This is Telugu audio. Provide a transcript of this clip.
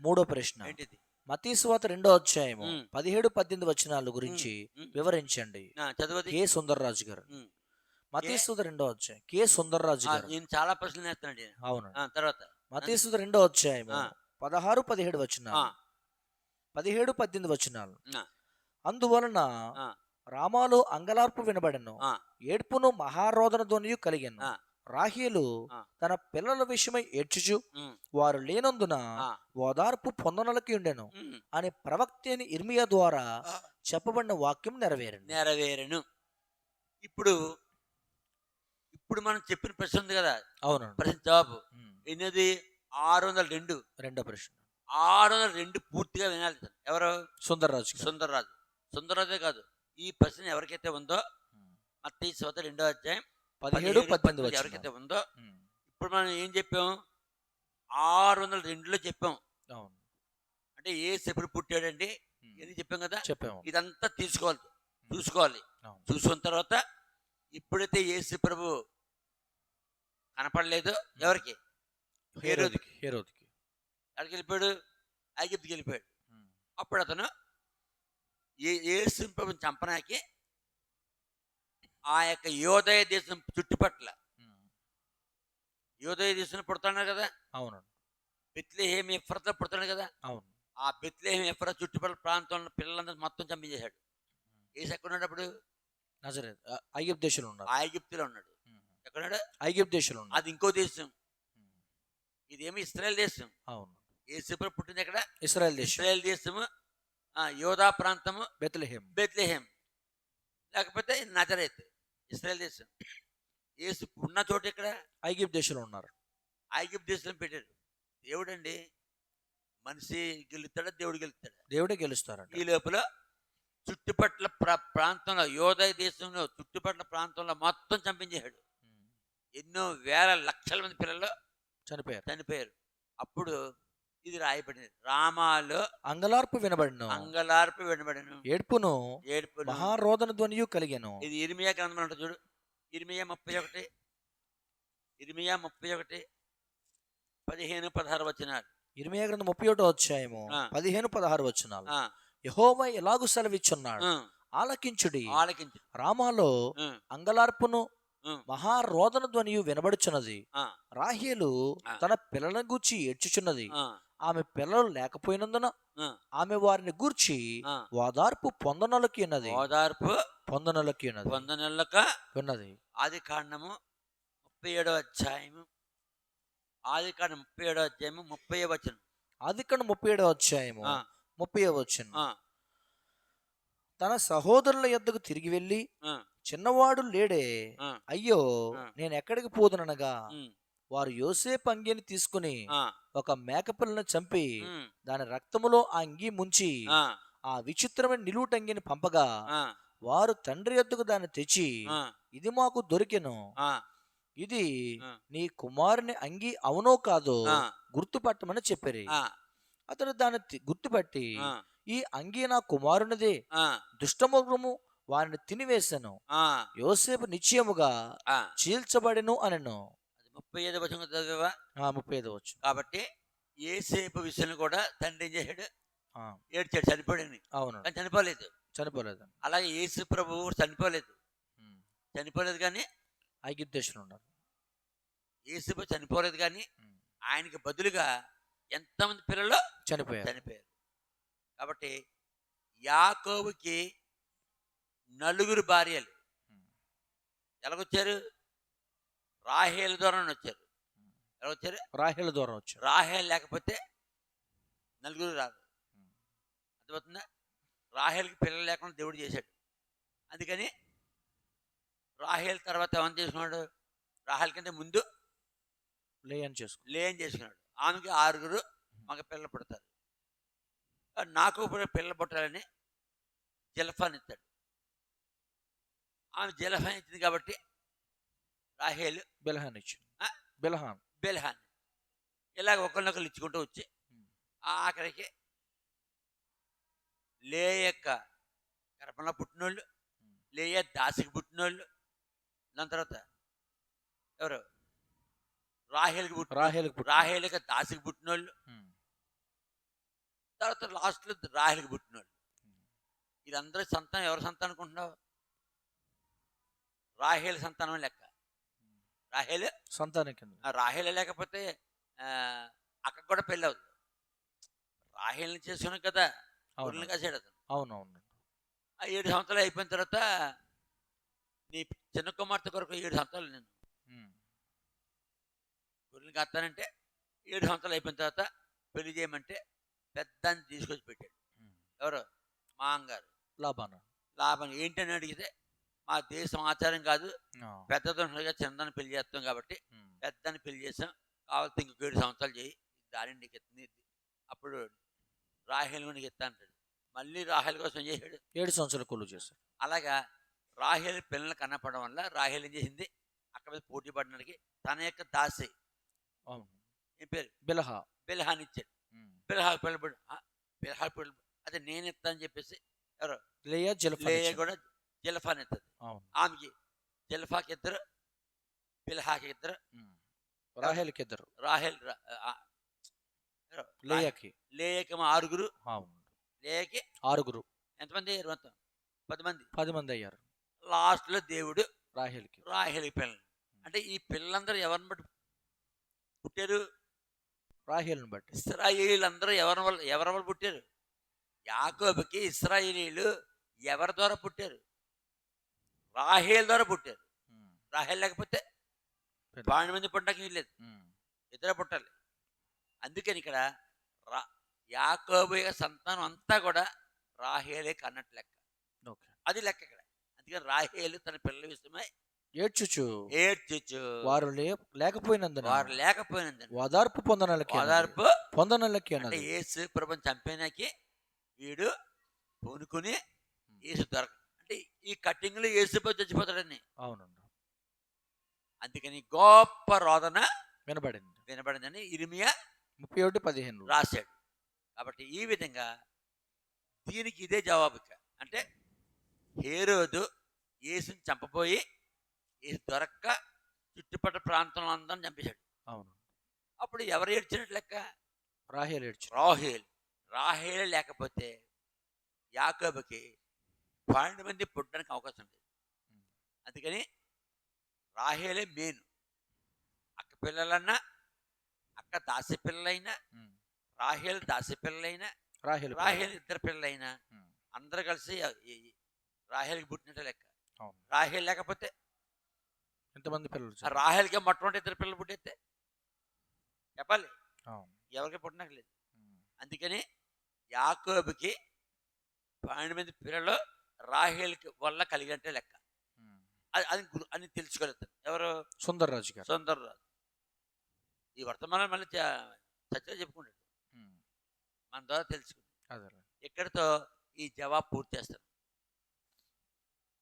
మూడో ప్రశ్న ఏంటిది మతీసువాత రెండో అధ్యాయము ఉమ్. పదిహేడు పద్దెనిమిది వచనాల గురించి. వివరించండి చదవది కే సుందర్రాజు గారు. మతీసుత రెండో అధ్యాయం కే సుందర్రాజు గారు నేను చాలా ప్రశ్నలు వేస్తున్నాడు ఈయన. అవును తర్వాత మతీసుత రెండో అధ్యాయము ఆ. పదహారు పదిహేడు వచనాలు పదిహేడు పద్దెనిమిది వచనాలు. అందువలన. రామాలో అంగలార్పు వినబడను ఆ. ఏడ్పును మహారోదన ధ్వనియు కలిగను. రాహేలు. తన పిల్లల విషయమై ఏడ్చుచు వారు లేనందున ఓదార్పు పొందనలకి ఉండెను అనే ప్రవక్త అని ఇర్మియా ద్వారా. చెప్పబడిన వాక్యం నెరవేరింది. నెరవేరును. ఇప్పుడు ఇప్పుడు మనం చెప్పిన ప్రశ్న ఉంది కదా? అవును ప్రశ్న జవాబు. ఉమ్. ఎన్నది ఆరు వందల రెండు రెండో ప్రశ్న. ఆరు వందల రెండు పూర్తిగా వినాలి. ఎవరు? సుందర్రాజు. సుందరరాజు. సుందరరాజే కాదు. ఈ ప్రశ్న ఎవరికైతే ఉందో. మత్తయి సోత రెండో అధ్యాయం పదిహేడు పద్దెనిమిది ఎవరికైతే. ఉందో. ఇప్పుడు మనం ఏం చెప్పాం? ఆరు వందల రెండులో చెప్పాం. అవును. అంటే ఏ సెప్పుడు పుట్టాడండి. ఇది చెప్పాం కదా? చెప్పాము. ఇదంతా తీసుకోవాలి. చూసుకోవాలి. చూసుకున్న తర్వాత ఇప్పుడైతే యేసు ప్రభు కనపడలేదు ఎవరికి? హేరోదుకి హేరోదికి. ఎక్కడికి వెళ్ళిపోయాడు? ఐగిప్తుకి వెళ్ళిపోయాడు. అప్పుడు అతను ఏ యేసు ప్రభుని చంపనాకి ఆ యొక్క యోదయ దేశం చుట్టుపట్ల. యోదయ దేశంలో పుడతాడు కదా? అవును. బెత్లేహేం ఎఫ్రతో పుడతాడు కదా? అవును. ఆ బెత్లేహేం ఎఫ్ర చుట్టుపక్కల ప్రాంతంలో పిల్లలందరూ మొత్తం చంపించేశాడు ఏసు ఎక్కడ ఉన్నాడు అప్పుడు నజరేత్ దేశంలో ఉన్నారు ఐగిప్తులో ఉన్నాడు. ఎక్కడున్నాడు? ఐగిప్ట్ దేశంలో ఉన్నారు అది ఇంకో దేశం. ఇదేమి ఇస్రాయల్ దేశం. అవును. ఏసుప్ర పుట్టింది ఎక్కడ? ఇస్రాయల్ దేశం. ఇస్రాయల్ దేశము ఆ, యోధా ప్రాంతము బెత్లెహేం బెత్లెహేం లేకపోతే నజరేత్. ఇస్రాయల్ దేశం. ఏసు ఉన్న చోటు ఇక్కడ ఐగిప్ట్ దేశంలో ఉన్నారు. ఐగిప్ట్ దేశంలో పెట్టాడు దేవుడండి మనిషి గెలుస్తాడా? దేవుడు గెలుస్తాడా? దేవుడే గెలుస్తారంట ఈ లోపల చుట్టుపట్ల ప్ర ప్రాంతంలో యోదయ దేశంలో చుట్టుపట్ల ప్రాంతంలో మొత్తం చంపించేశాడు. ఎన్నో వేల లక్షల మంది పిల్లలు చనిపోయారు. చనిపోయారు. అప్పుడు ఇది రాయబడింది రామాలో అంగలార్పు వినబడిను. అంగలార్పు వినబడను. ఏడ్పును ఏడుపు మహారోదన ధ్వనియు కలిగెను. ఇది ఇరిమియా గ్రంథం అంట చూడు. ఇరిమియా ముప్పై ఒకటి ఇరిమియా ముప్పై ఒకటి పదిహేను పదహారు వచ్చినారు ఇర్మియా గ్రంథం ముప్పై ఒకటో అధ్యాయము ఆ. పదిహేను పదహారు వచనాలు. ఆ, యెహోవా ఎలాగు సెలవిచ్చున్నాడు? ఆలకించుడి. ఆలకించు రామాలో అంగలార్పును మహారోదన ధ్వనియు వినబడుచున్నది. రాహేలు. తన పిల్లలను గూర్చి ఏడ్చుచున్నది. ఆమె పిల్లలు లేకపోయినందున ఆమె వారిని గూర్చి. ఓదార్పు పొందనలకి ఉన్నది. ఓదార్పు పొందనలకి ఉన్నది. ఆది కాండము ముప్పై ఏడో అధ్యాయము ఆది కాండం ముప్పై ఏడో అధ్యాయము ముప్పై వచనం. అది ఇక్కడ ముప్పై ఏడవ అధ్యాయము ముప్పై వచ్చిన ఆ, తన సహోదరుల యొద్దకు తిరిగి వెళ్ళి చిన్నవాడు లేడే. అయ్యో. నేను ఎక్కడికి పోదుననగా ఉమ్, వారు యోసేపు అంగిని తీసుకుని ఒక మేకపిల్లను చంపి దాని రక్తములో ఆ అంగి ముంచి ఆ, విచిత్రమైన నిలువుటంగిని పంపగా వారు తండ్రి ఎద్దుకు దాన్ని తెచ్చి ఇది మాకు దొరికెను. ఇది. నీ కుమారుని అంగి అవునో కాదో గుర్తుపట్టమని చెప్పారు. అతడు దాన్ని గుర్తుపట్టి ఈ అంగి నా కుమారునిదే. ఆ, దుష్టముఖము వారిని తినివేశాను యోసేపు నిశ్చయముగా. చీల్చబడెను అనెను. ముప్పై ఐదు వచనం చదివా ముప్పై ఐదు వచ్చు కాబట్టి ఏసేపు విషయంలో కూడా తండ్రి ఏం చేశాడు? ఏడ్చాడు చనిపోయాడని అవును. కానీ చనిపోలేదు. చనిపోలేదు. అలాగే యేసు ప్రభు చనిపోలేదు. చనిపోలేదు కానీ ఐగిప్ట్ దేశంలో ఉన్నారు. యేసు చనిపోలేదు కానీ. ఆయనకి బదులుగా ఎంతమంది పిల్లలు చనిపోయారు. చనిపోయారు. కాబట్టి యాకోబుకి నలుగురు భార్యలు. ఎలాగొచ్చారు? రాహేల్ ద్వారా వచ్చారు. ఎలా వచ్చారు? రాహేల దూరం వచ్చారు. రాహేల్ లేకపోతే నలుగురు రాదు. అర్థమవుతుందా? రాహేల్కి పిల్లలు లేకుండా దేవుడు చేశాడు. అందుకని రాహేల్ తర్వాత ఏమని చేసుకున్నాడు? రాహేల్ కంటే ముందు లేయని చేసుకో లేని చేసుకున్నాడు. ఆమెకి ఆరుగురు మగ పిల్లలు పుడతారు. నాకు పిల్లలు పుట్టాలని జలఫాన్ ఇస్తాడు ఆమె జలఫాన్ ఇచ్చింది కాబట్టి రాహేల్ బెలహాన్ ఇచ్చింది ఆ? బెలహాన్ బెల్హాన్ ఇలాగ ఒకరినొకరు ఇచ్చుకుంటూ వచ్చి. ఆఖరికి లే యొక్క గర్భంలో పుట్టినోళ్ళు. లేయ దాసికి పుట్టినోళ్ళు దాని తర్వాత ఎవరు రాహేల్కి రాహేలుకు పుట్టిన- రాహేలిక దాసికి పుట్టిన వాళ్ళు ఉమ్. తర్వాత లాస్ట్లో రాహేల్కి పుట్టిన వాళ్ళు వీళ్ళందరి సంతానం ఎవరి సంతానం అనుకుంటున్నావు రాహేల్ సంతానం లెక్క రాహేల్ సంతానం కింద. ఆ రాహేల్ లేకపోతే ఆ, అక్కకు కూడా పెళ్ళి అవుతుంది రాహేల్ని చేసుకున్నాం కదా అవును. కాసాడు అతను. అవునవును. ఆ ఏడు సంవత్సరాలు అయిపోయిన తర్వాత నీ చిన్న కుమార్తె కొరకు ఏడు సంవత్సరాలు నేను. గొర్రెలు కాస్తానంటే ఏడు సంవత్సరాలు అయిపోయిన తర్వాత పెళ్ళి చేయమంటే పెద్దాన్ని తీసుకొచ్చి పెట్టాడు. ఎవరు? మా అంగారు లాభాన? లాభం ఏంటని అడిగితే మా దేశం ఆచారం కాదు. పెద్దదనుగా చిన్నదాన్ని పెళ్ళి చేస్తాం కాబట్టి. పెద్దని పెళ్ళి చేసాం. కావాల్సి ఇంకొక ఏడు సంవత్సరాలు చేయి. దాని నీకు ఎత్తుంది. అప్పుడు రాహేల్ నీకు ఎత్తా అంటాడు. మళ్ళీ రాహేల్ కోసం చేశాడు? ఏడు సంవత్సరాలు కొలువు చేశారు అలాగా రాహేల్ పిల్లలు కనపడడం వల్ల రాహేల్ ఏం చేసింది? అక్కడ మీద పోటీ పడడానికి తన యొక్క దాసి. ఏం పేరు? బిలహా. బిల్హాన్ ఇచ్చాడు. ఉమ్. బిల్హాల్ పిల్లబడి బిల్హాల్ పిల్ల అదే నేను అని చెప్పేసి ఎవరు? లేయా జలఫా లేయ కూడా జిల్ఫాన్ అవును ఆమెకి జిల్ఫాకి ఇద్దరు బిల్హాకి ఇద్దరు. రాహేలుకి ఇద్దరు రాహేల్? లేయాకి. లేయకి మా ఆరుగురు. లేయకి ఆరుగురు. ఎంతమంది అయ్యారు మొత్తం? పది మంది. పది మంది అయ్యారు. లాస్ట్లో దేవుడు రాహేల్కి. రాహేల్ పిల్లలు అంటే ఈ పిల్లలందరూ ఎవరిని బట్టి పుట్టారు? రాహేల్ని బట్టి. ఇస్రాయేలీలందరూ ఎవరి వల్ల ఎవరి వల్ల పుట్టారు? యాకోబుకి ఇస్రాయేలీలు ఎవరి ద్వారా పుట్టారు? రాహేల్ ద్వారా పుట్టారు. రాహేల్ లేకపోతే. పన్నెండు మంది పుట్టడానికి వీల్లేదు. ఇద్దరే పుట్టాలి. అందుకని ఇక్కడ రా యాకోబు సంతానం అంతా కూడా రాహేలే కన్నట్టు లెక్క. అది లెక్క ఇక్కడ. అందుకని రాహేలు తన పిల్లల విషయమై ఏడ్చుచు. ఏడ్చొచ్చు వారు లేకపోయినందున వారు లేకపోయినందున. ఓదార్పు పొందనలకి. ఓదార్పు పొందనలకి అంటే ఏసు ప్రభు చంపేనాకి వీడు పూనుకుని ఏసు దొరక అంటే ఈ కట్టింగ్లో ఏసు ప్రభు చచ్చిపోతాడని. అవునండి. అందుకని గొప్ప రోదన వినబడింది. వినబడిందని ఇరిమియా ముప్పై ఒకటి పదిహేను రాశాడు. కాబట్టి ఈ విధంగా దీనికి ఇదే జవాబు. అంటే హేరోదు యేసుని చంపబోయి యేసు దొరక్క చుట్టుపక్కల ప్రాంతంలో అందరం చంపేశాడు. అవును. అప్పుడు ఎవరు ఏడ్చినట్టు లెక్క? రాహేల్ ఏడ్చు రాహేల్. రాహేల్ లేకపోతే యాకోబుకి పన్నెండు మంది పుట్టడానికి అవకాశం లేదు. అందుకని రాహేలే మెయిన్. అక్క పిల్లలన్నా అక్క దాసి పిల్లలైనా. రాహేల్ దాసి పిల్లలైనా రాహేల్ రాహేల్ ఇద్దరు పిల్లలైనా. అందరు కలిసి రాహేల్కి పుట్టినట్టే లెక్క. రాహేల్ లేకపోతే ఎంతమంది పిల్లలు? రాహేల్కి మొట్టమొదటి ఇద్దరు పిల్లలు పుట్టేస్తే చెప్పాలి. ఎవరికి పుట్టినకు లేదు ఉమ్. అందుకని యాకోబుకి పన్నెండు మంది పిల్లలు రాహేల్కి వల్ల కలిగినట్టే లెక్క. అది అది అని తెలుసుకోలేదు ఎవరు? సుందర్ రాజు గారు. సుందర్రాజు. ఈ వర్తమానం మళ్ళీ చర్చ చెప్పుకుంటాడు. మన ద్వారా తెలుసుకుంది ఇక్కడితో ఈ జవాబు పూర్తి చేస్తాను